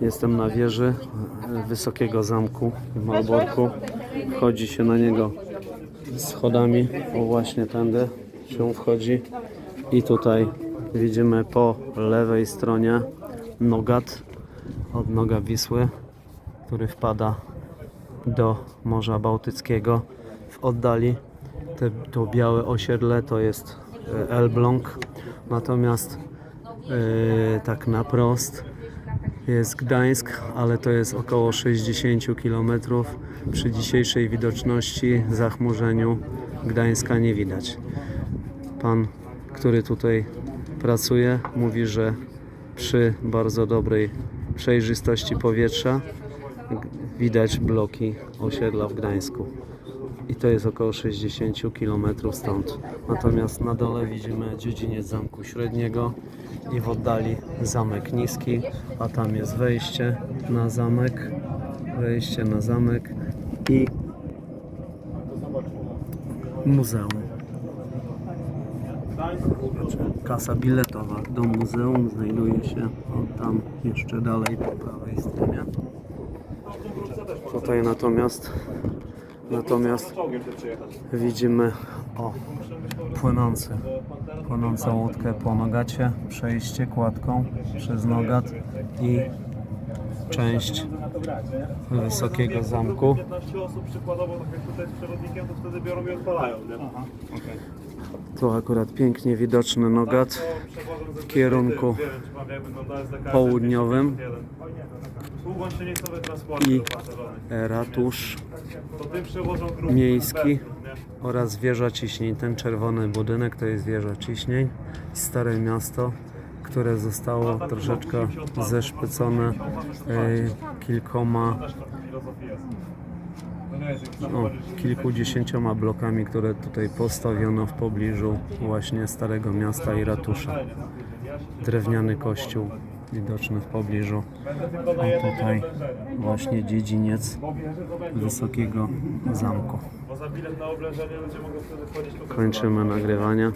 Jestem na wieży e, Wysokiego Zamku w Malborku. Wchodzi się na niego schodami. O właśnie tędy się wchodzi. I tutaj widzimy po lewej stronie Nogat od noga Wisły, który wpada do Morza Bałtyckiego. W oddali te, to białe osiedle to jest e, Elbląg, natomiast e, tak na prost jest Gdańsk, ale to jest około 60 km. Przy dzisiejszej widoczności, zachmurzeniu Gdańska nie widać. Pan, który tutaj pracuje, mówi, że przy bardzo dobrej przejrzystości powietrza widać bloki osiedla w Gdańsku. I to jest około 60 km stąd. Natomiast na dole widzimy dziedziniec Zamku Średniego i w oddali Zamek Niski, a tam jest wejście na zamek, wejście na zamek i muzeum. Kasa biletowa do muzeum znajduje się tam jeszcze dalej po prawej stronie. Tutaj natomiast natomiast widzimy o płynący płynącą łódkę po Nogacie, przejście kładką przez Nogat i część Wysokiego Zamku. 15 osób przykładowo, jak tutaj z przewodnikiem, to? Tu akurat pięknie widoczny Nogat w kierunku południowym. 51. Sługą silnicowy transportu I- ratusz Miejski oraz wieża ciśnień. Ten czerwony budynek to jest wieża ciśnień. Stare miasto, które zostało troszeczkę zeszpecone e, kilkoma Też taka filozofia jest. To nie jest jak o, samochodzie, że kilkudziesięcioma blokami, które tutaj postawiono w pobliżu właśnie Starego Miasta i ratusza. Drewniany kościół widoczny w pobliżu. A tutaj właśnie dziedziniec Wysokiego Zamku. Kończymy nagrywanie.